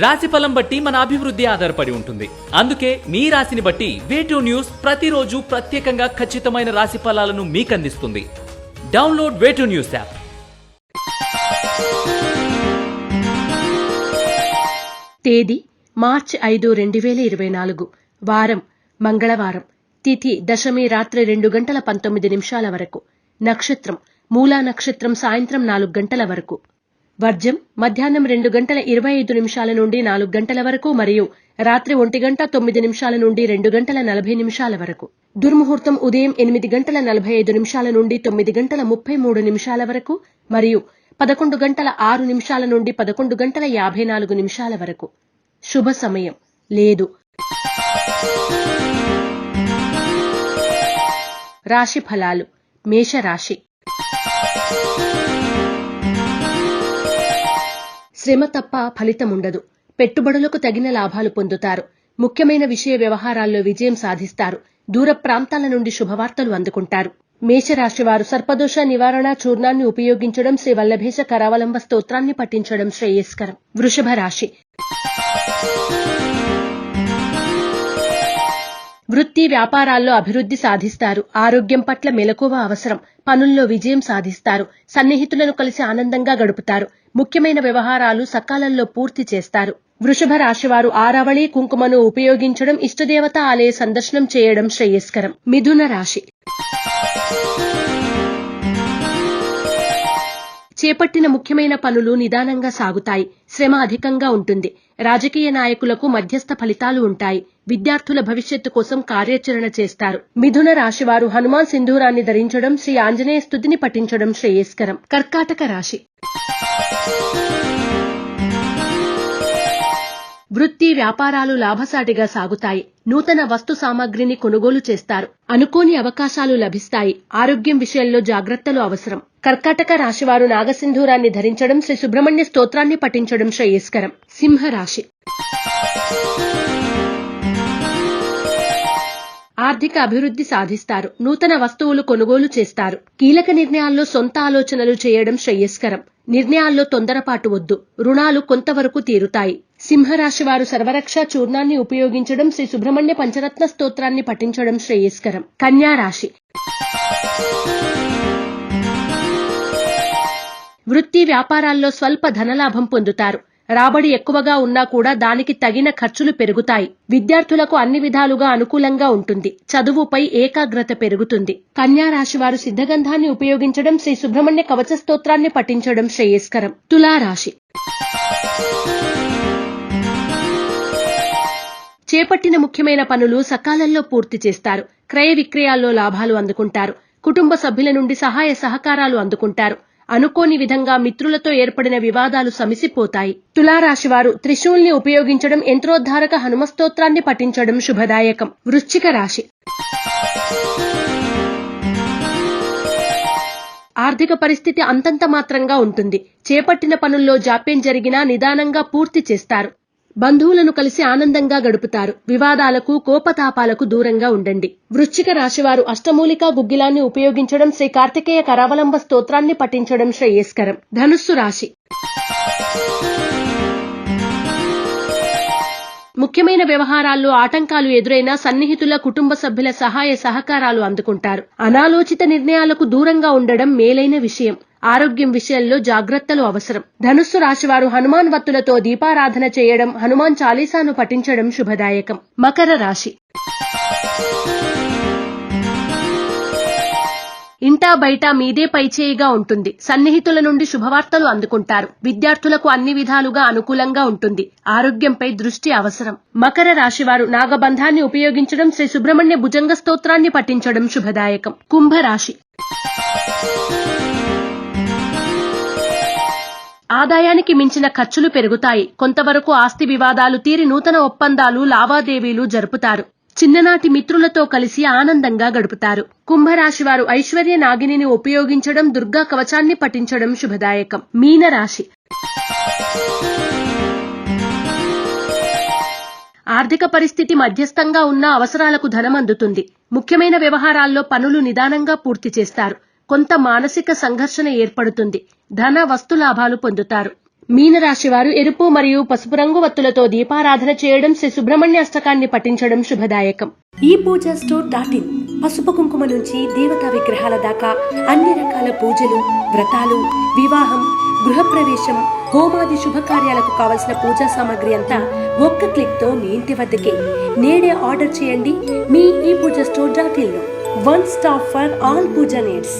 రాశి ఫలం బట్టి మన అభివృద్ధి ఆధారపడి ఉంటుంది. అందుకే మీ రాశిని బట్టి వేటూ న్యూస్ ప్రతిరోజు ప్రత్యేకంగా ఖచ్చితమైన రాశి ఫలాలను మీకు అందిస్తుంది download way two news app తేదీ మార్చ్ ఐదు రెండు వేల ఇరవై నాలుగు. వారం మంగళవారం. తిథి దశమి రాత్రి రెండు గంటల పంతొమ్మిది నిమిషాల వరకు. నక్షత్రం మూలా నక్షత్రం సాయంత్రం నాలుగు గంటల వరకు. వర్జం మధ్యాహ్నం రెండు గంటల ఇరవై ఐదు నిమిషాల నుండి నాలుగు గంటల వరకు మరియు రాత్రి ఒంటి గంట తొమ్మిది నిమిషాల నుండి రెండు గంటల నలభై నిమిషాల వరకు. దుర్ముహూర్తం ఉదయం ఎనిమిది గంటల నలభై ఐదు నిమిషాల నుండి తొమ్మిది గంటల ముప్పై మూడు నిమిషాల వరకు మరియు పదకొండు గంటల ఆరు నిమిషాల నుండి పదకొండు గంటల యాభై నాలుగు నిమిషాల వరకు. శుభ సమయం. లేదు. రాశి ఫలాలు. మేషరాశి. శ్రమ తప్ప ఫలితముండదు పెట్టుబడులకు తగిన లాభాలు పొందుతారు. ముఖ్యమైన విషయ వ్యవహారాల్లో విజయం సాధిస్తారు. దూర ప్రాంతాల నుండి శుభవార్తలు అందుకుంటారు. మేషరాశివారు సర్పదోష నివారణ చూర్ణాన్ని ఉపయోగించడం శ్రీ వల్లభేష కరావలంబ స్తోత్రాన్ని పఠించడం శ్రేయస్కరం. వృషభ రాశి వృత్తి వ్యాపారాల్లో అభివృద్ధి సాధిస్తారు. ఆరోగ్యం పట్ల మెలకువ అవసరం. పనుల్లో విజయం సాధిస్తారు. సన్నిహితులను కలిసి ఆనందంగా గడుపుతారు. ముఖ్యమైన వ్యవహారాలు సకాలంలో పూర్తి చేస్తారు. వృషభ రాశివారు ఆరావళి కుంకుమను ఉపయోగించడం ఇష్టదేవత ఆలయ సందర్శనం చేయడం శ్రేయస్కరం. మిథున రాశి. చేపట్టిన ముఖ్యమైన పనులు నిదానంగా సాగుతాయి. శ్రమ అధికంగా ఉంటుంది. రాజకీయ నాయకులకు మధ్యస్థ ఫలితాలు ఉంటాయి. విద్యార్థుల భవిష్యత్తు కోసం కార్యాచరణ చేస్తారు. మిథున రాశివారు హనుమాన్ సింధూరాన్ని ధరించడం శ్రీ ఆంజనేయ స్థుతిని పఠించడం శ్రేయస్కరం. కర్కాటక రాశి. వృత్తి వ్యాపారాలు లాభసాటిగా సాగుతాయి. నూతన వస్తు సామాగ్రిని కొనుగోలు చేస్తారు. అనుకోని అవకాశాలు లభిస్తాయి. ఆరోగ్యం విషయంలో జాగ్రత్తలు అవసరం. కర్కాటక రాశివారు నాగసింధూరాన్ని ధరించడం శ్రీ సుబ్రహ్మణ్య స్తోత్రాన్ని పఠించడం శ్రేయస్కరం. సింహరాశి. ఆర్థిక అభివృద్ధి సాధిస్తారు. నూతన వస్తువులు కొనుగోలు చేస్తారు. కీలక నిర్ణయాల్లో సొంత ఆలోచనలు చేయడం శ్రేయస్కరం. నిర్ణయాల్లో తొందరపాటు వద్దు. రుణాలు కొంతవరకు తీరుతాయి. సింహరాశి వారు సర్వరక్ష చూర్ణాన్ని ఉపయోగించడం శ్రీ సుబ్రహ్మణ్య పంచరత్న స్తోత్రాన్ని పఠించడం శ్రేయస్కరం. కన్యా రాశి వృత్తి వ్యాపారాల్లో స్వల్ప ధనలాభం పొందుతారు. రాబడి ఎక్కువగా ఉన్నా కూడా దానికి తగిన ఖర్చులు పెరుగుతాయి. విద్యార్థులకు అన్ని విధాలుగా అనుకూలంగా ఉంటుంది. చదువుపై ఏకాగ్రత పెరుగుతుంది. కన్యా రాశి వారు సిద్ధగంధాన్ని ఉపయోగించడం శ్రీ సుబ్రహ్మణ్య కవచ స్తోత్రాన్ని పఠించడం శ్రేయస్కరం. తులారాశి. చేపట్టిన ముఖ్యమైన పనులు సకాలంలో పూర్తి చేస్తారు. క్రయ విక్రయాల్లో లాభాలు అందుకుంటారు. కుటుంబ సభ్యుల నుండి సహాయ సహకారాలు అందుకుంటారు. అనుకోని విధంగా మిత్రులతో ఏర్పడిన వివాదాలు సమిసిపోతాయి. తులారాశివారు త్రిశూల్ని ఉపయోగించడం యంత్రోద్ధారక హనుమస్తోత్రాన్ని పఠించడం శుభదాయకం. వృశ్చిక రాశి. ఆర్థిక పరిస్థితి అంతంత మాత్రంగా ఉంటుంది. చేపట్టిన పనుల్లో జాప్యం జరిగినా నిదానంగా పూర్తి చేస్తారు. బంధువులను కలిసి ఆనందంగా గడుపుతారు. వివాదాలకు కోపతాపాలకు దూరంగా ఉండండి. వృశ్చిక రాశివారు అష్టమూలికా గుగ్గిలాన్ని ఉపయోగించడం శ్రీ కార్తికేయ కరావలంబ స్తోత్రాన్ని పఠించడం శ్రేయస్కరం. ధనుస్సు రాశి. ముఖ్యమైన వ్యవహారాల్లో ఆటంకాలు ఎదురైనా సన్నిహితుల కుటుంబ సభ్యుల సహాయ సహకారాలు అందుకుంటారు. అనాలోచిత నిర్ణయాలకు దూరంగా ఉండడం మేలైన విషయం. ఆరోగ్యం విషయంలో జాగ్రత్తలు అవసరం. ధనుస్సు రాశివారు హనుమాన్ వత్తులతో దీపారాధన చేయడం హనుమాన్ చాలీసాను పఠించడం శుభదాయకం. మకర రాశి. ఇంటా బయట మీదే పైచేయిగా ఉంటుంది. సన్నిహితుల నుండి శుభవార్తలు అందుకుంటారు. విద్యార్థులకు అన్ని విధాలుగా అనుకూలంగా ఉంటుంది. ఆరోగ్యంపై దృష్టి అవసరం. మకర రాశివారు నాగబంధాన్ని ఉపయోగించడం శ్రీ సుబ్రహ్మణ్య భుజంగ స్తోత్రాన్ని పఠించడం శుభదాయకం. కుంభరాశి. ఆదాయానికి మించిన ఖర్చులు పెరుగుతాయి. కొంతవరకు ఆస్తి వివాదాలు తీరి నూతన ఒప్పందాలు లావాదేవీలు జరుపుతారు. చిన్ననాటి మిత్రులతో కలిసి ఆనందంగా గడుపుతారు. కుంభరాశి వారు ఐశ్వర్య నాగిని ఉపయోగించడం దుర్గా కవచాన్ని పఠించడం శుభదాయకం. మీనరాశి. ఆర్థిక పరిస్థితి మధ్యస్థంగా ఉన్న అవసరాలకు ధనం అందుతుంది ముఖ్యమైన వ్యవహారాల్లో పనులు నిదానంగా పూర్తి చేస్తారు. కొంత మానసిక సంఘర్షణ ఏర్పడుతుంది. ధన వస్తు లాభాలు పొందుతారు. మీనరాశి వారు ఎరుపు మరియు పసుపు రంగు వత్తులతో దీపారాధన చేయడం శ్రీ సుబ్రహ్మణ్య అష్టకాన్ని పఠించడం శుభదాయకం. ఈ పూజ స్టోర్ డాట్ ఇన్ పసుపు కుంకుమ నుంచి దేవతా విగ్రహాల దాకా అన్ని రకాల పూజలు వ్రతాలు వివాహం గృహప్రవేశం హోమాది శుభకార్యాలకు కావలసిన పూజా సామాగ్రి అంతా ఒక్క క్లిక్తో మీ ఇంటి వద్దకే. నేడే ఆర్డర్ చేయండి మీ ఈ Puja store dot ఇన్లో one stop for all puja needs.